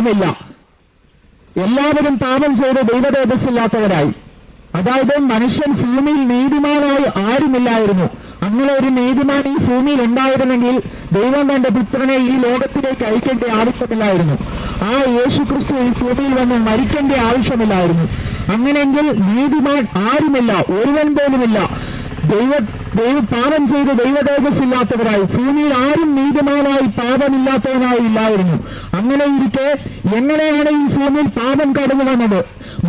ഇല്ല. എല്ലാവരും പാപം ചെയ്ത് ദൈവതേജസ്സില്ലാത്തവരായി. അതായത് മനുഷ്യൻ ഭൂമിയിൽ നീതിമാനായി ആരുമില്ലായിരുന്നു. അങ്ങനെ ഒരു നീതിമാൻ ഈ ഭൂമിയിൽ ഉണ്ടായിരുന്നെങ്കിൽ ദൈവം തന്റെ പുത്രനെ ഈ ലോകത്തിലേക്ക് അയക്കേണ്ട ആവശ്യമില്ലായിരുന്നു. ആ യേശു ക്രിസ്തു ഈ ഭൂമിയിൽ വന്ന് മരിക്കേണ്ട ആവശ്യമില്ലായിരുന്നു. അങ്ങനെയെങ്കിൽ നീതിമാൻ ആരുമില്ല ഒരുവൻ പോലുമില്ല. ദൈവ ദൈവ പാപം ചെയ്ത് ദൈവതേജസ്സില്ലാത്തവരായി ഭൂമിയിൽ ആരും നീതിമാനായി പാപമില്ലാത്തവനായി ഇല്ലായിരുന്നു. അങ്ങനെ ഇരിക്കെ എങ്ങനെയാണ് ഈ ഭൂമിയിൽ പാപം കടന്നു വന്നത്?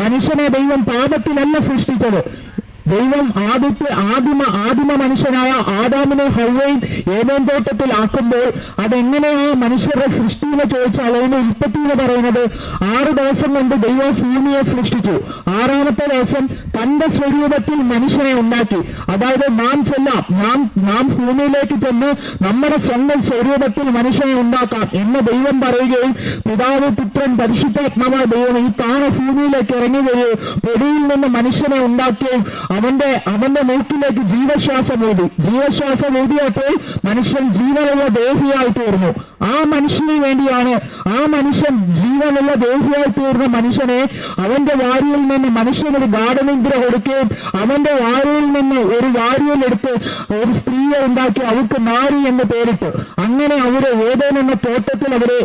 മനുഷ്യനെ ദൈവം പാപത്തിലല്ല സൃഷ്ടിച്ചത്. ദൈവം ആദ്യത്തെ ആദിമ ആദിമ മനുഷ്യനായ ആദാമിനെ ഹൗവയും ഏതേം തോട്ടത്തിൽ ആക്കുമ്പോൾ അതെങ്ങനെയാ മനുഷ്യരുടെ സൃഷ്ടി എന്ന് ചോദിച്ചാൽ അതിന് ഉൽപ്പത്തി എന്ന് പറയുന്നത് ആറ് ദിവസം കൊണ്ട് ദൈവം ഭൂമിയെ സൃഷ്ടിച്ചു. ആറാമത്തെ ദിവസം തന്റെ സ്വരൂപത്തിൽ മനുഷ്യനെ ഉണ്ടാക്കി. അതായത് നാം ചെല്ലാം നാം നാം ഭൂമിയിലേക്ക് ചെന്ന് നമ്മുടെ സ്വന്തം സ്വരൂപത്തിൽ മനുഷ്യനെ ഉണ്ടാക്കാം എന്ന് ദൈവം പറയുകയും പിതാവ് പുത്രൻ പരിശുദ്ധാത്മാവ ദൈവം ഈ താണ ഭൂമിയിലേക്ക് ഇറങ്ങി പൊടിയിൽ നിന്ന് മനുഷ്യനെ ഉണ്ടാക്കുകയും അവന്റെ അവന്റെ മൂക്കിലേക്ക് ജീവശ്വാസം ഊതി. ജീവശ്വാസം ഊതിയപ്പോൾ മനുഷ്യൻ ജീവനുള്ള ദേഹിയായി തീർന്നു. ആ മനുഷ്യന് വേണ്ടിയാണ് ആ മനുഷ്യൻ ജീവനുള്ള ദേഹിയായി തീർന്ന മനുഷ്യനെ അവന്റെ വാരിയിൽ നിന്ന് മനുഷ്യനൊരു ഗാഠനിദ്ര കൊടുക്കുകയും അവന്റെ വാരിയിൽ നിന്ന് ഒരു വാരിയിൽ എടുത്ത് ഒരു സ്ത്രീയെ ഉണ്ടാക്കി അവൾക്ക് നാരി എന്ന് പേരിട്ടു. അങ്ങനെ അവരെ ഏതേനെന്ന തോട്ടത്തിൽ അവരെ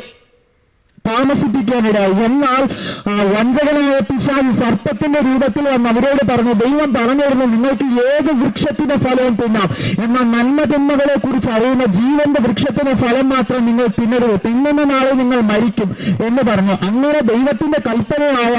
താമസിപ്പിക്കാനിടയായി. എന്നാൽ വഞ്ചകനായ പിശാൻ സർപ്പത്തിന്റെ രൂപത്തിൽ വന്ന് അവരോട് പറഞ്ഞു ദൈവം പറഞ്ഞിരുന്നു നിങ്ങൾക്ക് ഏത് വൃക്ഷത്തിന്റെ ഫലവും തിന്നാം. എന്നാൽ നന്മ തിന്മകളെ കുറിച്ച് അറിയുന്ന ജീവന്റെ വൃക്ഷത്തിന്റെ ഫലം മാത്രം നിങ്ങൾ തിന്നരുത്. തിന്നുന്ന നാളെ നിങ്ങൾ മരിക്കും എന്ന് പറഞ്ഞു. അങ്ങനെ ദൈവത്തിന്റെ കൽപ്പനയായ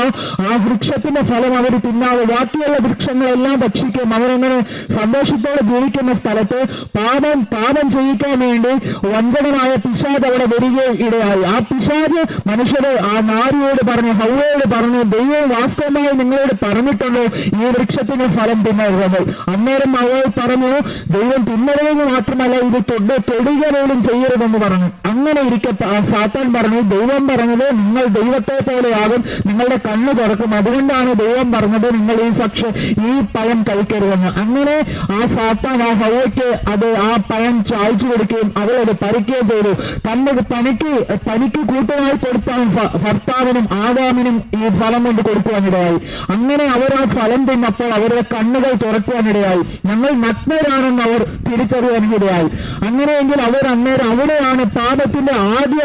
ആ വൃക്ഷത്തിന്റെ ഫലം അവർ തിന്നാതെ ബാക്കിയുള്ള വൃക്ഷങ്ങളെല്ലാം ഭക്ഷിക്കും. അവരങ്ങനെ സന്തോഷത്തോടെ ജീവിക്കുന്ന സ്ഥലത്ത് പാപം പാപം ചെയ്യിക്കാൻ വേണ്ടി വഞ്ചകനായ പിശാദ് അവിടെ വരികയും ഇടയായി. ആ പിശാദ് മനുഷ്യരെ ആ നാരിയോട് പറഞ്ഞു ഹൗവയോട് പറഞ്ഞു ദൈവം വാസ്തവമായി നിങ്ങളോട് പറഞ്ഞിട്ടുള്ളൂ ഈ വൃക്ഷത്തിന് ഫലം തിന്നരുതെന്ന്. അന്നേരം അവൾ പറഞ്ഞു ദൈവം തിന്നരുതെന്ന് മാത്രമല്ല ഇത് തൊട്ട് തൊടുക പോലും ചെയ്യരുതെന്ന് പറഞ്ഞു. അങ്ങനെ ഇരിക്കട്ടെ ആ സാത്താൻ പറഞ്ഞു ദൈവം പറഞ്ഞത് നിങ്ങൾ ദൈവത്തെ പോലെയാകും നിങ്ങളുടെ കണ്ണ് തുറക്കും. അതുകൊണ്ടാണ് ദൈവം പറഞ്ഞത് നിങ്ങൾ ഈ ഭക്ഷ ഈ പഴം കഴിക്കരുതെന്ന്. അങ്ങനെ ആ സാത്താൻ ആ ഹൗവയ്ക്ക് അത് ആ പഴം ചായച്ചു കൊടുക്കുകയും അവൾ പരിക്കുകയും ചെയ്തു. തന്നെ തനിക്ക് തനിക്ക് കൂട്ടുമായി കൊടുത്താൻ ഭ- ഭർത്താവിനും ആദാമിനും ഈ ഫലം കൊണ്ട് കൊടുക്കുവാനിടയായി. അങ്ങനെ അവർ ആ ഫലം തിന്നപ്പോൾ അവരുടെ കണ്ണുകൾ തുറക്കുവാനിടയായി. ഞങ്ങൾ നഗ്നരാണെന്ന് അവർ തിരിച്ചറിയാനിടയായി അങ്ങനെയെങ്കിൽ അവർ അന്നേരം അവിടെയാണ് പാപത്തിന്റെ ആദ്യ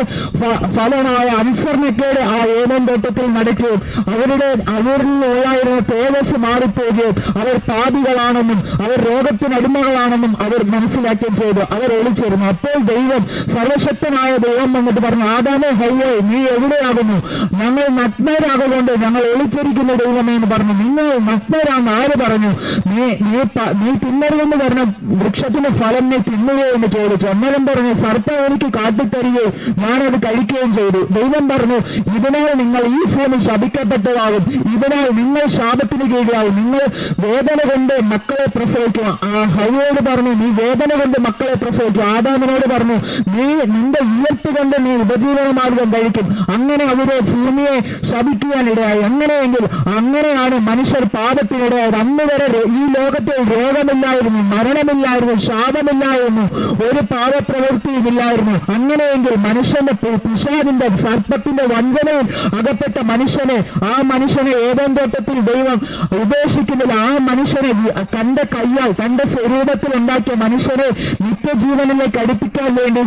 ഫലമായ അനുസരണക്കേട് ആ ഏതം തോട്ടത്തിൽ നടക്കുകയും അവരുടെ അവരിൽ ഉള്ളായിരുന്ന തേജസ് മാറിപ്പോവുകയും അവർ പാപികളാണെന്നും അവർ രോഗത്തിനടിമകളാണെന്നും അവർ മനസ്സിലാക്കുകയും ചെയ്തു. അവർ ഒളിച്ചിരുന്നു അപ്പോൾ ദൈവം സർവശക്തനായ ദൈവം വന്നിട്ട് പറഞ്ഞു ആദാമേ ഹയ്യോ നീ എവിടെയാകുന്നു? ഞങ്ങൾ നഗ്നരാകൊണ്ട് ഞങ്ങൾ ഒളിച്ചിരിക്കുന്ന ദൈവമേ എന്ന് പറഞ്ഞു. നിങ്ങൾ നഗ്നരാന്ന് ആര് പറഞ്ഞു? നീ നീ നീ തിന്നരുതെന്ന് പറഞ്ഞ വൃക്ഷത്തിന്റെ ഫലം നീ തിന്നുകയോ എന്ന് ചോദിച്ചു. അന്നേരം പറഞ്ഞു സർപ്പം എനിക്ക് കാട്ടിത്തരികയും ഞാനത് കഴിക്കുകയും ചെയ്തു. ദൈവം പറഞ്ഞു ഇതിനാൽ നിങ്ങൾ ഈ ഭൂമി ശപിക്കപ്പെട്ടതാകും. ഇതിനാൽ നിങ്ങൾ ശാപത്തിന് കീഴിലാവും നിങ്ങൾ വേദന കൊണ്ട് മക്കളെ പ്രസവിക്കുക. ആ ഹൈയോട് പറഞ്ഞു നീ വേദന കൊണ്ട് മക്കളെ പ്രസവിക്കുക. ആദാമിനോട് പറഞ്ഞു നീ നിന്റെ ഉയർത്തി കൊണ്ട് നീ ഉപജീവന മാർഗം കഴിക്കും അങ്ങനെ അവരെ ഭൂമിയെ ശപിക്കുവാനിടയായി. അങ്ങനെയെങ്കിൽ അങ്ങനെയാണ് മനുഷ്യർ പാപത്തിനിടയായത്. അന്ന് വരെ ഈ ലോകത്തിൽ രോഗമില്ലായിരുന്നു മരണമില്ലായിരുന്നു ശാപമില്ലായിരുന്നു ഒരു പാപപ്രവൃത്തിയുമില്ലായിരുന്നു. അങ്ങനെയെങ്കിൽ മനുഷ്യന്റെ പിശാദിന്റെ സർപ്പത്തിന്റെ വഞ്ചനയിൽ അകപ്പെട്ട മനുഷ്യനെ ആ മനുഷ്യനെ ഏതാൻ തോട്ടത്തിൽ ദൈവം ഉപേക്ഷിക്കുന്നില്ല. ആ മനുഷ്യനെ തന്റെ കയ്യാൽ തന്റെ സ്വരൂപത്തിൽ ഉണ്ടാക്കിയ മനുഷ്യനെ നിത്യജീവനിലേക്ക് അടുപ്പിക്കാൻ വേണ്ടി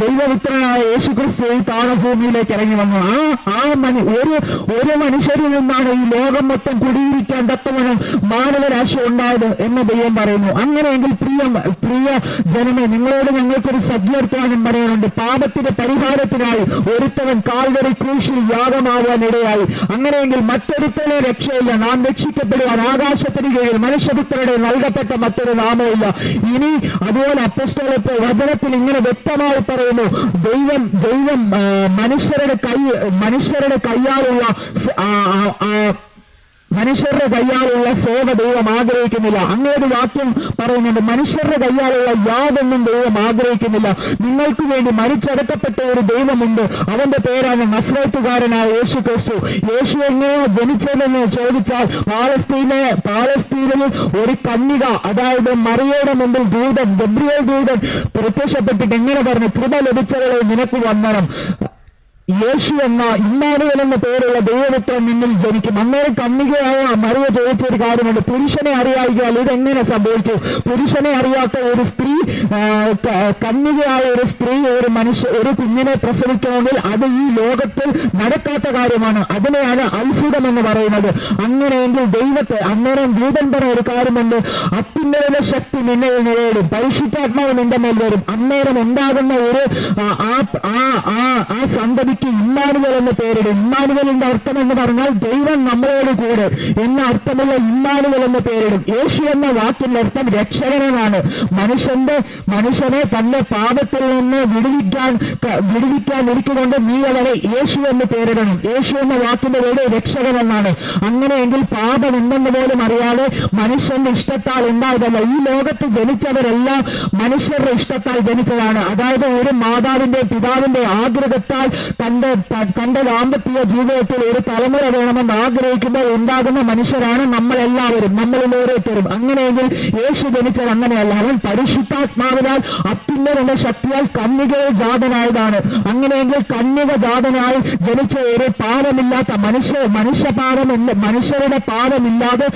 ദൈവപുത്രനായ യേശുക്രിസ്തു ഈ താണഭൂമിയിലേക്ക് ഇറങ്ങി വന്നു. ആ ആ മനു ഒരു ഒരു മനുഷ്യരിൽ നിന്നാണ് ഈ ലോകം മൊത്തം കുടിയിരിക്കാൻ തക്കവണ്ണം മാനവരാശി ഉണ്ടായത് എന്ന് ദൈവം പറയുന്നു. അങ്ങനെയെങ്കിൽ പ്രിയ പ്രിയ ജനമേ നിങ്ങളോട് ഞങ്ങൾക്കൊരു സജ്ജീർത്താനം പറയാനുണ്ട് പാപത്തിന്റെ പരിഹാരത്തിനായി ഒരുത്തവൻ കാൽവരി ക്രൂശിൽ യാഗമാവാൻ ഇടയായി അങ്ങനെയെങ്കിൽ മറ്റൊരുത്തനെ രക്ഷയില്ല. നാം രക്ഷിക്കപ്പെടുവാൻ ആകാശത്തിന് കീഴിൽ മനുഷ്യപുത്രയുടെ നൽകപ്പെട്ട മറ്റൊരു നാമമില്ല ഇനി അതുപോലെ അപ്പസ്തോലത്തെ വചനത്തിൽ ഇങ്ങനെ വ്യക്തമായി പറയുന്നു. ദൈവം ദൈവം മനുഷ്യരുടെ കൈ മനുഷ്യരുടെ ആ, മനുഷ്യരുടെ കയ്യാലുള്ള സേവ ദൈവം ആഗ്രഹിക്കുന്നില്ല. അങ്ങനെ ഒരു വാക്യം പറയുന്നുണ്ട് മനുഷ്യരുടെ കയ്യാലുള്ള യാതൊന്നും ദൈവം ആഗ്രഹിക്കുന്നില്ല. നിങ്ങൾക്ക് വേണ്ടി മരിച്ചടക്കപ്പെട്ട ഒരു ദൈവമുണ്ട്. അവന്റെ പേരാണ് നസ്രത്തുകാരനായ യേശു ക്രിസ്തു യേശു എങ്ങനെയാ ജനിച്ചതെന്ന് ചോദിച്ചാൽ പാലസ്തീനെ പാലസ്തീനിൽ ഒരു കന്യക അതായത് മറിയയുടെ മുമ്പിൽ ദൂതൻ ഗബ്രിയേൽ ദൂതൻ പ്രത്യക്ഷപ്പെട്ടിട്ട് എങ്ങനെ പറഞ്ഞു കൃപ ലഭിച്ചവളെ നിനക്ക് വന്ദനം. യേശു എന്ന ഇമ്മാനുവൽ എന്ന പേരുള്ള ദൈവപുത്രൻ നിന്നിൽ ജനിക്കും. അന്നേരം കണ്ണികയായ മറിയ ചോദിച്ച ഒരു കാര്യമുണ്ട്. പുരുഷനെ അറിയായികയാൽ ഇതെങ്ങനെ സംഭവിക്കും? പുരുഷനെ അറിയാത്ത ഒരു സ്ത്രീ കന്യകയായ ഒരു സ്ത്രീ ഒരു മനുഷ്യ ഒരു കുഞ്ഞിനെ പ്രസവിക്കണമെങ്കിൽ അത് ഈ ലോകത്തിൽ നടക്കാത്ത കാര്യമാണ്. അതിനെയാണ് അത്ഭുതം എന്ന് പറയുന്നത്. അങ്ങനെയെങ്കിൽ ദൈവത്തെ അന്നേരം ദൂതൻ പറഞ്ഞ ഒരു കാര്യമുണ്ട്. അത്യുന്നത ശക്തി നിന്നെ നിലയിലും പരിശുദ്ധാത്മാവ് നിന്റെ മേൽ വരും. അന്നേരം ഉണ്ടാകുന്ന ഒരു ആ, ആ ആ ആ സന്തതിക്ക് ഇമ്മാനുവൽ എന്ന പേരിട്. ഇമ്മാനുവലിന്റെ അർത്ഥം എന്ന് പറഞ്ഞാൽ ദൈവം നമ്മളോട് കൂടെ എന്ന അർത്ഥമുള്ള ഇമ്മാനുവൽ എന്ന പേരിടും. യേശു എന്ന വാക്കിന്റെ അർത്ഥം രക്ഷകരനാണ് മനുഷ്യന്റെ മനുഷ്യനെ തന്റെ പാപത്തിൽ നിന്ന് വിടുവിക്കാൻ വിടുവിക്കാൻ ഇരിക്കുകൊണ്ട് നീ അവരെ യേശു എന്ന് പേരിടണം. യേശു എന്ന വാക്കിന്റെ പേര് രക്ഷകൻ എന്നാണ് അങ്ങനെയെങ്കിൽ പാപം എന്തെന്ന് പോലും അറിയാതെ മനുഷ്യന്റെ ഇഷ്ടത്താൽ ഉണ്ടായതല്ല. ഈ ലോകത്ത് ജനിച്ചവരെല്ലാം മനുഷ്യരുടെ ഇഷ്ടത്താൽ ജനിച്ചതാണ്. അതായത് ഒരു മാതാവിന്റെ പിതാവിന്റെ ആഗ്രഹത്താൽ തന്റെ തന്റെ ദാമ്പത്യ ജീവിതത്തിൽ ഒരു തലമുറ വേണമെന്ന് ആഗ്രഹിക്കുമ്പോൾ ഉണ്ടാകുന്ന മനുഷ്യരാണ് നമ്മൾ എല്ലാവരും നമ്മളിൽ ഓരോരുത്തരും. അങ്ങനെയെങ്കിൽ യേശു ജനിച്ചത് അങ്ങനെയല്ല. അവൻ പരിശുദ്ധാത്മാവിനാൽ അത്യുന്നതന്റെ ശക്തിയാൽ കന്യകയെ ജാതനായതാണ്. അങ്ങനെയെങ്കിൽ കന്യക ജാതനായി ജനിച്ച ഒരു പാപമില്ലാത്ത മനുഷ്യ മനുഷ്യപാപം എന്ന് മനുഷ്യരുടെ പാപമില്ലാതെ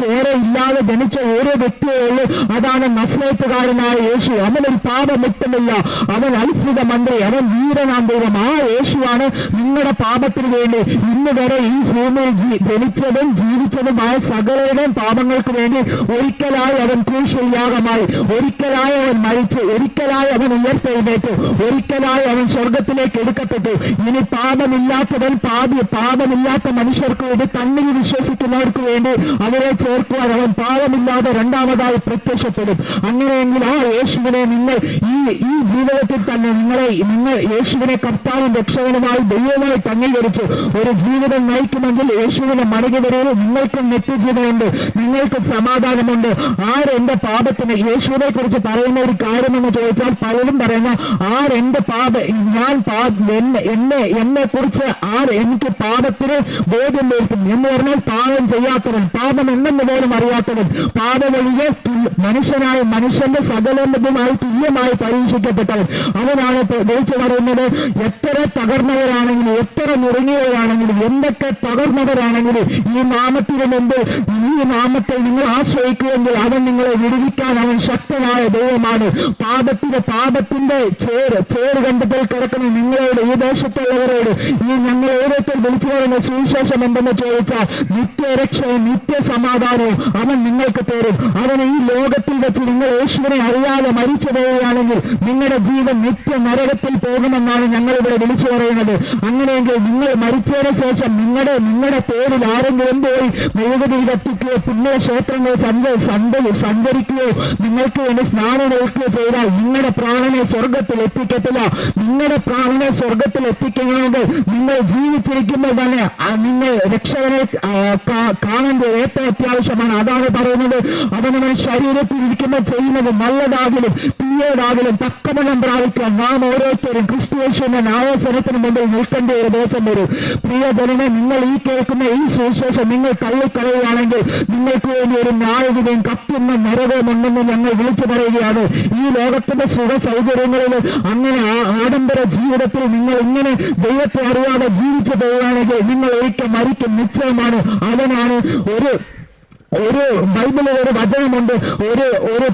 ചേര ഇല്ലാതെ ജനിച്ച ഓരോ വ്യക്തിയേ ഉള്ളൂ. അതാണ് നസ്ലേത്തുകാരനായ യേശു. അവനൊരു പാപമുക്തമില്ല അവൻ അത്ഭുത മന്ത്രി അവൻ വീരനാം ദൈവം. ആ യേശുവാണ് നിങ്ങളുടെ പാപത്തിന് വേണ്ടി ഇന്ന് വരെ ഈ ഭൂമിയിൽ ജനിച്ചതും ജീവിച്ചതുമായ സകലരുടെയും പാപങ്ങൾക്ക് വേണ്ടി ഒരിക്കലായി അവൻ കൂശയാകമായി ഒരിക്കലായി അവൻ മരിച്ചു. ഒരിക്കലായി അവൻ ഉയർത്തെഴുന്നേറ്റു. ഒരിക്കലായി അവൻ സ്വർഗത്തിലേക്ക് എടുക്കപ്പെട്ടു ഇനി പാപമില്ലാത്തവൻ പാപി പാപമില്ലാത്ത മനുഷ്യർക്ക് വേണ്ടി തന്നിൽ വിശ്വസിക്കുന്നവർക്ക് വേണ്ടി അവരെ ചേർക്കുവാൻ അവൻ പാപമില്ലാതെ രണ്ടാമതായി പ്രത്യക്ഷപ്പെടും. അങ്ങനെയെങ്കിൽ ആ യേശുവിനെ നിങ്ങൾ ഈ ഈ ജീവിതത്തിൽ തന്നെ നിങ്ങളെ നിങ്ങൾ യേശുവിനെ കർത്താവും രക്ഷകനുമായി ദൈവമായിട്ട് അംഗീകരിച്ച് ഒരു ജീവിതം നയിക്കുമെങ്കിൽ യേശുവിനെ മടങ്ങി വരവ് നിങ്ങൾക്കും നിത്യജീവനുണ്ട് നിങ്ങൾക്ക് സമാധാനമുണ്ട്. ആരെന്റെ പാപത്തിന് യേശുവിനെ കുറിച്ച് പറയുന്ന ഒരു കാര്യമെന്ന് ചോദിച്ചാൽ പലരും പറയുന്ന ആരെന്റെ പാപ ഞാൻ എന്നെ എന്നെ കുറിച്ച് ആർ എനിക്ക് പാപത്തിന് ബോധ്യം വരുത്തും? എന്ന് പറഞ്ഞാൽ പാപം ചെയ്യാത്തവൻ പാപം എന്നെന്ന് പോലും അറിയാത്തവൻ പാപവഴിയെ തുല്യ- മനുഷ്യനായ മനുഷ്യന്റെ സകലമായി തുല്യമായി പരീക്ഷിക്കപ്പെട്ടവൻ. അവനാണ് വിളിച്ചു പറയുന്നത് എത്ര തകർന്നവരാണെങ്കിലും എത്ര നുറുങ്ങിയവരാണെങ്കിലും എന്തൊക്കെ തകർന്നവരാണെങ്കിലും ഈ നാമത്തിന് മുമ്പ് ഈ നാമത്തെ നിങ്ങൾ ആശ്രയിക്കുമെങ്കിൽ അവൻ നിങ്ങളെ വിടുവിക്കാൻ അവൻ ശക്തനായ ദൈവമാണ്. പാപത്തിന്റെ പാപത്തിന്റെ ചേര് ചേര് കണ്ടപ്പോൾ കിടക്കുന്ന നിങ്ങളോട് ഈ ദേശത്തുള്ളവരോട് ഈ ഞങ്ങൾ ഓരോരുത്തർ വിളിച്ചു പറയുന്ന സുവിശേഷം എന്തെന്ന് ചോദിച്ചാൽ നിത്യരക്ഷയും നിത്യസമാധാനവും അവൻ നിങ്ങൾക്ക് തരും. അവൻ ഈ ലോകത്തിൽ വെച്ച് നിങ്ങൾ യേശുവിനെ അറിയാതെ മരിച്ചു പോവുകയാണെങ്കിൽ നിങ്ങളുടെ ജീവൻ നിത്യ നരകത്തിൽ പോകുമെന്നാണ് ഞങ്ങൾ ഇവിടെ വിളിച്ചു പറയുന്നത്. അങ്ങനെയെങ്കിൽ നിങ്ങൾ മരിച്ചതിന് ശേഷം നിങ്ങളുടെ നിങ്ങളുടെ പേരിൽ ആരെങ്കിലും പോയി മെഴുകുതി കത്തിക്കുകയോ പുണ്യക്ഷേത്രങ്ങൾ സഞ്ച സഞ്ച സഞ്ചരിക്കുകയോ നിങ്ങൾക്ക് വേണ്ടി സ്നാനം ഏൽക്കുകയോ ചെയ്താൽ നിങ്ങളുടെ പ്രാണനെ സ്വർഗത്തിൽ എത്തിക്കത്തില്ല. നിങ്ങളുടെ പ്രാണനെ സ്വർഗത്തിൽ എത്തിക്കണമെങ്കിൽ നിങ്ങൾ ജീവിച്ചിരിക്കുമ്പോൾ തന്നെ നിങ്ങൾ രക്ഷകനെ കാണേണ്ടത് ഏറ്റവും അത്യാവശ്യമാണ്. അതാണ് പറയുന്നത്. അവനവൻ ശരീരത്തിൽ ഇരിക്കുമ്പോൾ ചെയ്യുന്നത് നല്ലതാകിലും തീയതാകിലും തക്കമണം പ്രാപിക്കാൻ നാം ഓരോരുത്തരും ക്രിസ്തുവേശുവിന്റെ നായസനത്തിന് മുമ്പിൽ നിൽക്കേണ്ട ഒരു ദിവസം വരും. പ്രിയജനനെ നിങ്ങൾ ഈ കേൾക്കുന്ന ഈ സുവിശേഷം നിങ്ങൾ തള്ളിക്കളയുകയാണെങ്കിൽ നിങ്ങൾക്ക് വേണ്ടി ഒരു ന്യായവിധയും കത്തുന്ന നരകവും ഉണ്ടെന്ന് ഞങ്ങൾ വിളിച്ചു പറയുകയാണ്. ഈ ലോകത്തിന്റെ സുഖ സൗകര്യങ്ങളിൽ അങ്ങനെ ആഡംബര ജീവിതത്തിൽ നിങ്ങൾ ഇങ്ങനെ ദൈവത്തെ അറിയാതെ ജീവിച്ചു പോവുകയാണെങ്കിൽ നിങ്ങൾ ഒരിക്കൽ മരിക്കും. നിശ്ചയമാണ് അവനാണ് ഒരു ഒരു ബൈബിളിൽ ഒരു വചനമുണ്ട്. ഒരു ഒരു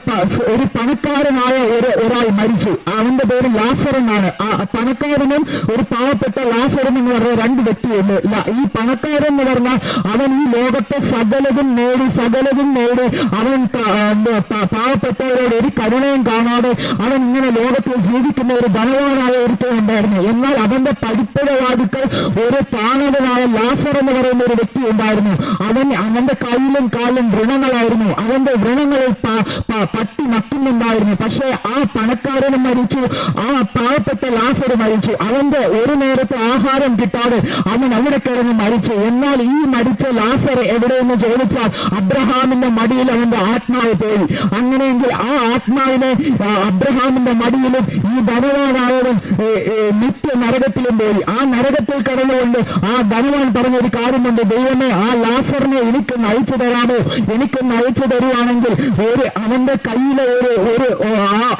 ഒരു പണക്കാരനായ ഒരു ഒരാൾ മരിച്ചു. അവന്റെ പേര് ലാസർ എന്നാണ്. ആ പണക്കാരനും ഒരു പാവപ്പെട്ട ലാസറും എന്ന് പറഞ്ഞ രണ്ട് വ്യക്തിയുണ്ട്. ഈ പണക്കാരൻ എന്ന് പറഞ്ഞാൽ അവൻ ഈ ലോകത്തെ സകലതും നേടി സകലതും നേടി അവൻ പാവപ്പെട്ടവരോട് ഒരു കരുണയും കാണാതെ അവൻ ഇങ്ങനെ ലോകത്തിൽ ജീവിക്കുന്ന ഒരു ധനവാനായ ഒരുത്തൻ ഉണ്ടായിരുന്നു. എന്നാൽ അവന്റെ പഠിപ്പുഴവാദിക്കൾ ഒരു താണവനായ ലാസർ എന്ന് പറയുന്ന ഒരു വ്യക്തി ഉണ്ടായിരുന്നു. അവൻ അവന്റെ കയ്യിലും കാലിലും വ്രണങ്ങളായിരുന്നു. അവന്റെ വ്രണങ്ങളിൽ പട്ടി നക്കുന്നുണ്ടായിരുന്നു പക്ഷേ ആ പണക്കാരനും മരിച്ചു. ആ പാവപ്പെട്ട ലാസർ മരിച്ചു. അവന്റെ ഒരു നേരത്തെ ആഹാരം കിട്ടാതെ അവൻ അവിടെ കിടന്ന് മരിച്ചു. എന്നാൽ ഈ മരിച്ച ലാസർ എവിടെയെന്ന് ചോദിച്ചാൽ അബ്രഹാമിന്റെ മടിയിൽ അവന്റെ ആത്മാവ് പോയി. അങ്ങനെയെങ്കിൽ ആ ആത്മാവിനെ അബ്രഹാമിന്റെ മടിയിലും ഈ ധനവാനായവൻ നിത്യ നരകത്തിലും പോയി. ആ നരകത്തിൽ കടന്നുകൊണ്ട് ആ ധനവാൻ പറഞ്ഞൊരു കാര്യമുണ്ട് ദൈവമേ ആ ലാസറിനെ എനിക്ക് നയിച്ചു തരാമോ എനിക്കൊന്ന് അയച്ചു തരുവാണെങ്കിൽ ഒരു അവന്റെ കയ്യിലെ ഒരു ഒരു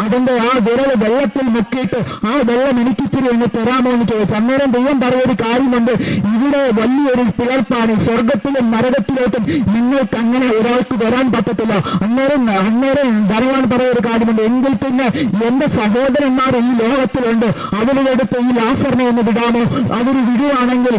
അവന്റെ ആ വിരൽ വെള്ളത്തിൽ മുക്കിയിട്ട് ആ വെള്ളം എനിക്ക് ഇച്ചിരി ഒന്ന് തരാമോ എന്ന് ചോദിച്ചു. അന്നേരം ദൈവം പറഞ്ഞൊരു കാര്യമുണ്ട്. ഇവിടെ വലിയൊരു പിളർപ്പാണ്. സ്വർഗത്തിലും നരകത്തിലേക്കും നിങ്ങൾക്ക് അങ്ങനെ ഒരാൾക്ക് വരാൻ പറ്റത്തില്ല. അന്നേരം അന്നേരം പറയുന്ന ഒരു കാര്യമുണ്ട്. എങ്കിൽ പിന്നെ എന്റെ സഹോദരന്മാർ ഈ ലോകത്തിലുണ്ട്. അവരുടെ ഈ ലാസറിനെ ഒന്ന് വിടാമോ? അവർ വിടുവാണെങ്കിൽ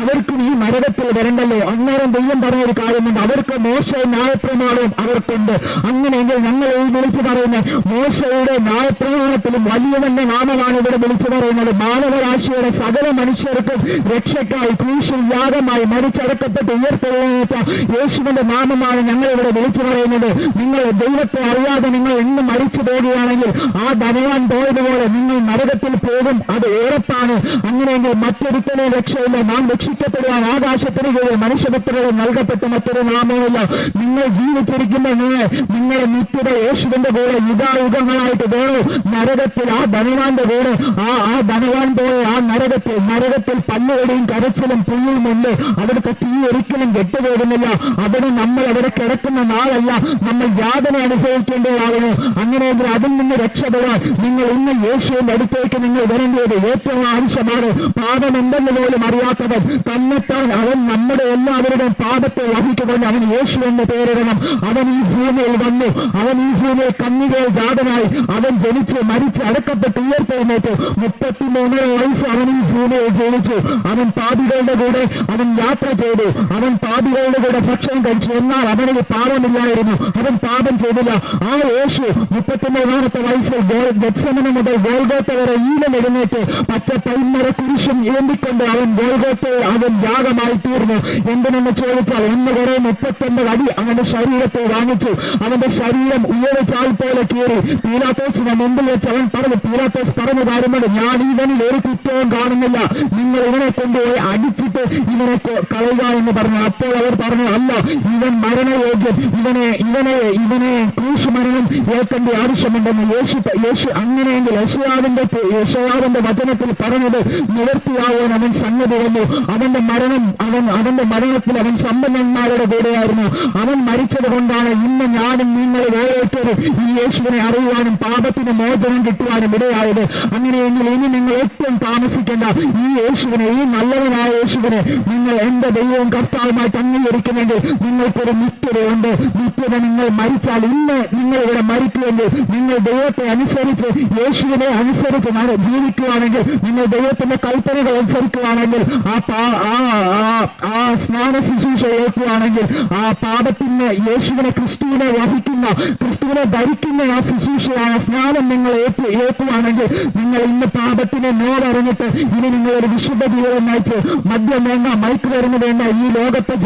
അവർക്കും ഈ നരകത്തിൽ വരണ്ടല്ലോ. അന്നേരം ദൈവം പറഞ്ഞൊരു കാര്യമുണ്ട്. അവർക്ക് മോശ ന്യായപ്രമാണവും അവർക്കുണ്ട്. അങ്ങനെയെങ്കിൽ ഞങ്ങൾ ഈ വിളിച്ചു പറയുന്ന മോശയുടെ ന്യായപ്രമാണത്തിലും വലിയവന്റെ നാമമാണ് ഇവിടെ വിളിച്ചു പറയുന്നത്. മാനവരാശിയുടെ സകല മനുഷ്യർക്കും രക്ഷക്കായി ക്രൂശിൽ യാഗമായി മരിച്ചടക്കപ്പെട്ട് ഉയർത്തെഴുന്നേറ്റ യേശുവിന്റെ നാമമാണ് ഞങ്ങൾ ഇവിടെ വിളിച്ചു പറയുന്നത്. നിങ്ങൾ ദൈവത്തെ അറിയാതെ നിങ്ങൾ ഇന്ന് മരിച്ചു പോകുകയാണെങ്കിൽ ആ ധനവാൻ പോയതുപോലെ നിങ്ങൾ നരകത്തിൽ പോകും. അത് ഉറപ്പാണ്. അങ്ങനെയെങ്കിൽ മറ്റൊരുത്തനെ രക്ഷയില്ല. നാം രക്ഷിക്കപ്പെടുവാൻ ആകാശത്തിന് കീഴിൽ മനുഷ്യപുത്രകൾ നൽകപ്പെട്ട മറ്റൊരു നാമവുമില്ല. നിങ്ങൾ ജീവിച്ചിരിക്കുമ്പോൾ നിങ്ങളുടെ നിത്യത യേശുവിന്റെ കൂടെ യുഗായുഗങ്ങളായിട്ട് വേണോ. നരകത്തിൽ ആ ധനവാന്റെ കൂടെ ആ ആ ധനവാൻ പോയ ആ നരകത്തിൽ നരകത്തിൽ പല്ലുകടിയും കരച്ചിലും പുല്ലും ഉണ്ട്. അവിടുത്തെ തീ ഒരിക്കലും കെട്ടുപോകുന്നില്ല. അവിടെ നമ്മൾ അവിടെ കിടക്കുന്ന നാളല്ല. നമ്മൾ യാതന അനുഭവിക്കേണ്ടതാകുന്നു. അങ്ങനെയെങ്കിൽ അതിൽ നിന്ന് രക്ഷപ്പെടാൻ നിങ്ങൾ ഇന്ന് യേശുവിന്റെ അടുത്തേക്ക് നിങ്ങൾ വരേണ്ടത് ഏറ്റവും ആവശ്യമാണ്. പാപം എന്തെന്ന് പോലും അറിയാത്തവൻ തന്നെത്താൻ അവൻ നമ്മുടെ എല്ലാവരുടെയും പാപത്തെ വഹിക്കുകൊണ്ട് അവൻ യേശു എന്ന് പേരിടണം. അവൻ ഈ ഭൂമിയിൽ വന്നു. അവൻ ഈ ഭൂമിയിൽ കന്നികയിൽ ജാതനായി. അവൻ ജനിച്ച് മരിച്ച് അടക്കപ്പെട്ട് ഉയർത്തെഴുന്നേറ്റു മുപ്പത്തിമൂന്നര വയസ്സ് അവൻ ഈ ഭൂമിയിൽ ജനിച്ചു അവൻ പാപികളുടെ കൂടെ അവൻ യാത്ര ചെയ്തു. അവൻ പാപികളുടെ കൂടെ ഭക്ഷണം കഴിച്ചു. എന്നാൽ അവനിൽ പാപമില്ലായിരുന്നു. അവൻ പാപം ചെയ്തില്ല. ആ യേശു മുപ്പത്തിമൂന്നാമത്തെ വയസ്സിൽ ഗോ- മുതൽ ഗോൾഗോത്ത വരെ ഈലം എഴുന്നേറ്റ് പച്ച പൈമര കുരിശും ഏന്തിക്കൊണ്ട് അവൻ ഗോൾഗോത്തയിൽ അവൻ യാഗമായി തീർന്നു. എന്തിനെന്ന് ചോദിച്ചാൽ ഒന്ന് വരെ മുപ്പത്തൊമ്പത് അടി അവന്റെ ശരീരത്തെ വാങ്ങിച്ചു. അവന്റെ ശരീരം ഉയരച്ചാൽ പോലെ കീറി. പീലാത്തോസിന്റെ മുമ്പിൽ വെച്ച് അവൻ പറഞ്ഞു പീലാത്തോസ് പറഞ്ഞു കാര്യങ്ങൾ ഞാൻ ഇവനിൽ ഒരു കുറ്റവും കാണുന്നില്ല. നിങ്ങൾ ഇവനെ കൊണ്ടുപോയി അടിച്ചിട്ട് ഇവനെ കളയുക എന്ന് പറഞ്ഞു. അപ്പോൾ അവർ പറഞ്ഞു അല്ല ഇവൻ മരണയോഗ്യം ഇവനെ ഇവനെ ഇവനെ ക്രൂശ് മരണം ഏൽക്കേണ്ട ആവശ്യമുണ്ടെന്ന് യേശു യേശു അങ്ങനെയെങ്കിൽ യശയാവിന്റെ യശയാവിന്റെ വചനത്തിൽ പറഞ്ഞത് നിവർത്തിയാവാൻ അവൻ സംഗതി വന്നു. അവന്റെ മരണം അവൻ അവന്റെ മരണത്തിൽ അവൻ സമ്പന്നന്മാരുടെ കൂടെയായിരുന്നു. അവൻ മരിച്ചത് കൊണ്ടാണ് ഇന്ന് ഞാനും നിങ്ങൾ ഓരോരുത്തരും ഈ യേശുവിനെ അറിയുവാനും പാപത്തിന് മോചനം കിട്ടുവാനും ഇടയായത്. അങ്ങനെയെങ്കിൽ ഇനി നിങ്ങൾ ഏറ്റവും താമസിക്കേണ്ട ഈ യേശുവിനെ ഈ നല്ലവനായ യേശുവിനെ നിങ്ങൾ എന്റെ ദൈവവും കർത്താവുമായിട്ട് അംഗീകരിക്കുമെങ്കിൽ നിങ്ങൾക്കൊരു നിത്യതയുണ്ട്. നിത്യത നിങ്ങൾ മരിച്ചാൽ ഇന്ന് നിങ്ങൾ ഇവിടെ മരിക്കുമെങ്കിൽ നിങ്ങൾ ദൈവത്തെ അനുസരിച്ച് യേശുവിനെ അനുസരിച്ച് നാളെ ജീവിക്കുവാണെങ്കിൽ നിങ്ങൾ ദൈവത്തിന്റെ കൽപ്പനകൾ അനുസരിക്കുവാണെങ്കിൽ ആ ആ സ്നാന ശുശ്രൂഷ ഏൽക്കുവാണെങ്കിൽ ആ പാപത്തിന് യേശുവിനെ ക്രിസ്തുവിനെ വഹിക്കുന്ന ക്രിസ്തുവിനെ ധരിക്കുന്ന ആ ശുശ്രൂഷയായ സ്നാനം നിങ്ങൾ ഏറ്റു ഏൽക്കുവാണെങ്കിൽ നിങ്ങൾ ഇന്ന് പാപത്തിനെ നേരറിഞ്ഞിട്ട് ഇനി നിങ്ങൾ ഒരു വിശുദ്ധ ജീവിതം നയിച്ച് മദ്യം വേണ്ട മയക്കുമരുന്ന് വേണ്ട ഈ ലോകത്തെ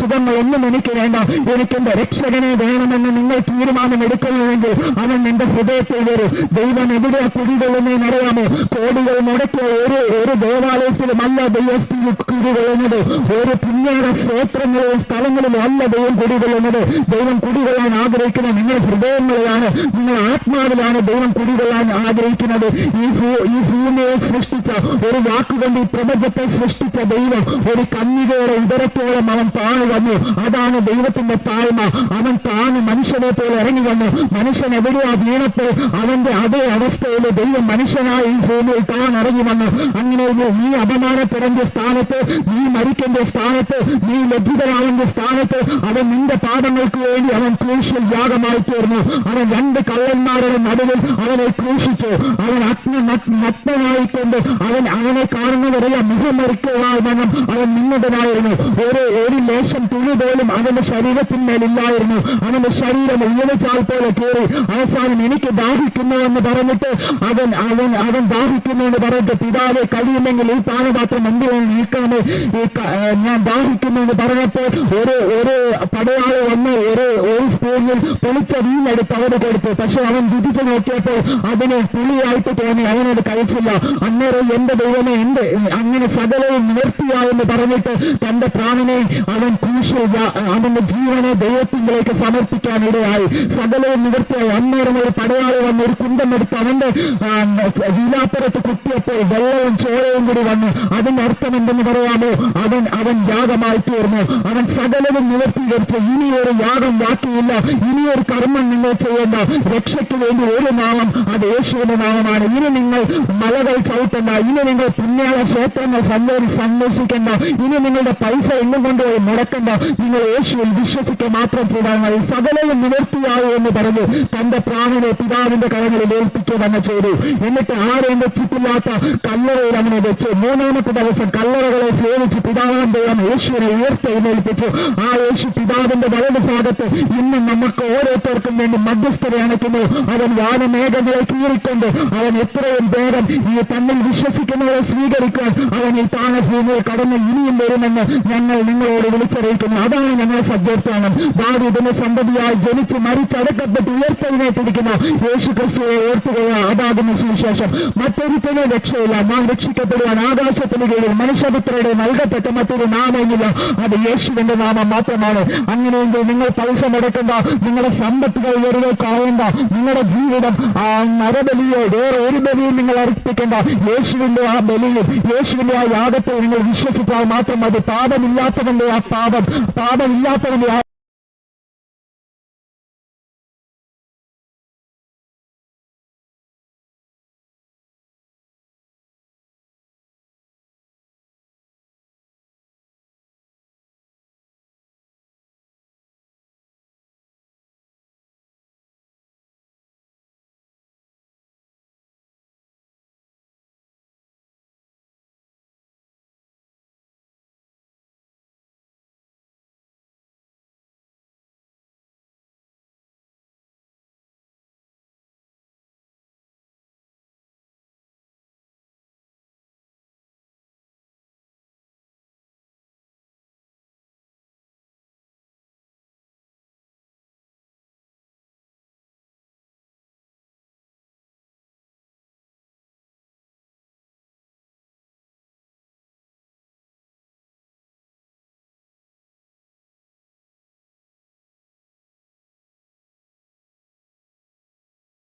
സുഖങ്ങൾ ഒന്നും എനിക്ക് വേണ്ട എനിക്ക് എന്റെ രക്ഷകനെ വേണമെന്ന് നിങ്ങൾ തീരുമാനം എടുക്കുന്നുവെങ്കിൽ അവൻ എന്റെ ഹൃദയത്തിൽ വരും. ദൈവം എവിടെ കുടികൊള്ളുന്നതെന്ന് അറിയാമോ? കോടികൾ മുടക്കിയ ഒരു ഒരു ദേവാലയത്തിലും അല്ല ദൈവസ്ഥിതി കുടികൊള്ളുന്നത്. ഒരു പുണ്യാര ക്ഷേത്രങ്ങളിലും സ്ഥലങ്ങളിലും അല്ല ദൈവം കുടികൊള്ളുന്നത് ദൈവം കുടികൊള്ളാൻ ആഗ്രഹിക്കുന്ന നിങ്ങളുടെ ഹൃദയങ്ങളിലാണ് നിങ്ങൾ ആത്മാവിലാണ് ദൈവം കുടികൊള്ളാൻ ആഗ്രഹിക്കുന്നത്. ഈ ഈ ഭൂമിയെ സൃഷ്ടിച്ച ഒരു വാക്കുകൊണ്ട് ഈ പ്രപഞ്ചത്തെ സൃഷ്ടിച്ച ദൈവം ഒരു കന്നികയുടെ ഉദരത്തോളം അവൻ താണു വന്നു. അതാണ് ദൈവത്തിന്റെ താഴ്മ. അവൻ താഴ്ന്ന് മനുഷ്യനെ പോലെ ഇറങ്ങി വന്നു. മനുഷ്യൻ എവിടെയാ വീണപ്പോൾ അവന്റെ അതേ അവസ്ഥയിൽ ദൈവം മനുഷ്യനായി ഈ ഭൂമിയിൽ താൻ ഇറങ്ങി വന്നു. അങ്ങനെ നീ അപമാനപ്പെടേണ്ട സ്ഥാനത്ത് നീ മരിക്കേണ്ട സ്ഥാനത്ത് നീ ലജ്ജിതരാവേണ്ട സ്ഥാനത്ത് അവൻ നിന്റെ പാപങ്ങൾക്ക് വേണ്ടി അവൻ ക്രൂശിൽ യാഗമായി തീർന്നു. അവൻ രണ്ട് കള്ളന്മാരുടെ നടുവിൽ അവനെ ക്രൂശിച്ചു. അവൻ അഗ്ന നഗ്നനായിക്കൊണ്ട് അവൻ അവനെ കാണുന്നവരെല്ലാം മുഖം മറിക്കുവാൻ അവൻ നിന്നതനായിരുന്നു ഒരു ഒരു ലേശം തുണി പോലും അവന്റെ ശരീരത്തിന്മേലില്ലായിരുന്നു അവന്റെ ശരീരം ഉയർച്ചാൽ പോലെ കയറി അവസാനം എനിക്ക് ദാഹിക്കുന്നു എന്ന് പറഞ്ഞിട്ട് അവൻ അവൻ അവൻ ദാഹിക്കുന്നു എന്ന് പറഞ്ഞിട്ട് പിതാവെ കഴിയുമെങ്കിൽ ഈ പാനപാത്രം എന്തിനാണ് നീക്കണമേ ഞാൻ ദാഹിക്കുന്നു എന്ന് പറഞ്ഞപ്പോൾ ഒരു ഒരു പടയാളി വന്ന് ഒരു ഒരു സ്പൂണിൽ പൊളിച്ച വീണെടുത്ത് അവന് കൊടുത്തു. പക്ഷെ അവൻ രുചിച്ചു നോക്കിയപ്പോൾ അതിന് പുളിയായിട്ട് തോന്നി. അവനത് കഴിച്ചില്ല. അന്നേരം എന്റെ ദൈവമേ എന്റെ അങ്ങനെ സകലവും നിവർത്തിയായെന്ന് പറഞ്ഞിട്ട് തന്റെ പ്രാണനെ അവൻ യാ- അവന്റെ ജീവനെ ദൈവത്തിലേക്ക് സമർപ്പിക്കാൻ ഇടയായി. സകലവും നിവർത്തിയായി. അന്നേരം ഒരു പടയാളി വന്ന് ഒരു കുന്തമെടുത്ത് അവന്റെ ശീലാപ്പുറത്ത് കുത്തിയപ്പോൾ വെള്ളവും ചോരവും കൂടി വന്നു. അതിന്റെ അർത്ഥം എന്തെന്ന് പറയാമോ? അവൻ അവൻ യാഗമായി തീർന്നു. അവൻ സകലവും നിവർത്തീകരിച്ച് ഇനി ഒരു യാഗം ബാക്കിയില്ല. ഇനി ഒരു കർമ്മം നിങ്ങൾ ചെയ്യേണ്ട. രക്ഷയ്ക്ക് വേണ്ടി ഒരു നാമം അത് യേശുവിന്റെ നാമമാണ്. ഇനി നിങ്ങൾ മലകൾ ചവിട്ടണ്ട. ഇനി നിങ്ങൾ പുണ്യാള ക്ഷേത്രങ്ങൾ സന്ദർശി സന്ദർശിക്കേണ്ട. ഇനി നിങ്ങളുടെ പൈസ എങ്ങും കൊണ്ടുപോയി മുടക്കണ്ട. നിങ്ങൾ യേശുവിൽ വിശ്വസിക്കുക മാത്രം ചെയ്താൽ മതി. സകലവും നിവർത്തിയായി എന്ന് പറഞ്ഞു തന്റെ പ്രാണനെ പിതാവിന്റെ കരങ്ങളിൽ ഏൽപ്പിക്കുക തന്നെ ചെയ്തു. എന്നിട്ട് ആരെയും വെച്ചിട്ടില്ലാത്ത കല്ലറയിൽ അങ്ങനെ വെച്ചു. മൂന്നാമത്തെ ദിവസം കല്ലറകളെ സേവിച്ച് പിതാവാൻ ദൈവം യേശുവിനെ ഉയർത്തെഴുന്നേൽപ്പിച്ചു ആ യേശു പിതാവിന്റെ വലതു ഭാഗത്ത് ഇന്ന് നമുക്ക് ഓരോരുത്തർക്കും വേണ്ടി മധ്യസ്ഥത അണയ്ക്കുന്നു. അവൻ വാനമേഘങ്ങളെ കീറിക്കൊണ്ട് അവൻ എത്രയും വേഗം ഈ തന്നിൽ വിശ്വസിക്കുന്നവരെ സ്വീകരിക്കാൻ അവൻ ഈ താണഭൂമിയിൽ കടന്ന് ഇനിയും വരുമെന്ന് ഞങ്ങൾ നിങ്ങളോട് വിളിച്ചറിയിക്കുന്നു. അതാണ് ഞങ്ങളുടെ സദ്യോത്ഥാനം ദാവീദിന്റെ സന്തതിയായി ജനിച്ച് മരിച്ചടക്കപ്പെട്ട് ഉയർത്തെഴുന്നേറ്റിരിക്കുന്ന യേശു ക്രിസ്തുവെ ഓർത്തുകയോ അതാകുന്ന സുവിശേഷം. മറ്റൊരുത്തനെ രക്ഷയില്ല. നാം രക്ഷിക്കപ്പെടുവാൻ ആകാശത്തിന് കീഴിൽ മനുഷ്യപുത്രയുടെ നൽകപ്പെട്ട മറ്റൊരു നാമമില്ല അത് യേശുവിന്റെ നാമം മാത്രമാണ്. അങ്ങനെയെങ്കിൽ നിങ്ങൾ പൈസ മുടക്കണ്ട. നിങ്ങളുടെ സമ്പത്തുകൾ വെറുതെ കളയണ്ട നിങ്ങളുടെ ജീവിതം ആ നരബലിയോ വേറെ ഒരു ബലിയും നിങ്ങൾ അർപ്പിക്കേണ്ട. യേശുവിന്റെ ആ ബലിയിൽ യേശുവിന്റെ ആ യാഗത്തിൽ നിങ്ങൾ വിശ്വസിച്ചാൽ മാത്രം അത് പാപമില്ലാത്തവന്റെ ആ പാപം പാപമില്ലാത്തവന്റെ ആ